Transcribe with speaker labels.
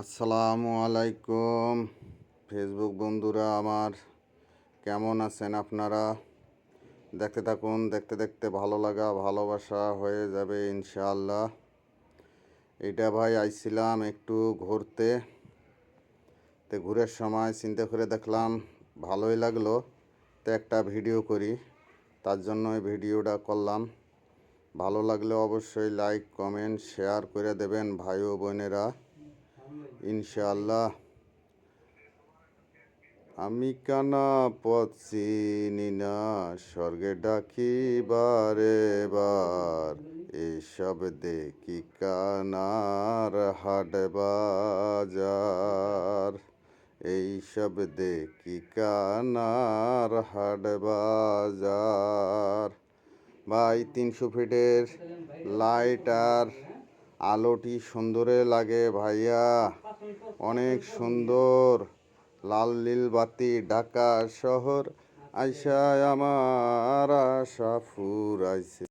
Speaker 1: আসসালামু আলাইকুম। ফেসবুক বন্ধুরা আমার, কেমন আছেন আপনারা? দেখতে থাকুন, দেখতে দেখতে ভালো লাগা, ভালোবাসা হয়ে যাবে ইনশাআল্লাহ। এটা ভাই আইছিলাম একটু ঘুরতে। তো ঘুরের সময় চিন্তা করে দেখলাম, ভালোই লাগল। তো একটা ভিডিও করি, তার জন্য ভিডিওটা করলাম। ভালো লাগলে অবশ্যই লাইক কমেন্ট শেয়ার করে দেবেন ভাই ও বোনেরা। ইনশাআল্লাহ। আমি কানা পথ চিনি না, স্বর্গে ডাকি বারে বার। এসব দেখি কানার হাট বাজার। এইসব দেখি কানার হাট বাজার। ভাই, তিনশো ফিটের লাইট আর আলোটি সুন্দরে লাগে ভাইয়া। অনেক সুন্দর। লাল নীল বাতি, ঢাকা শহর আইসা, আমার আশা ফুরাইছে।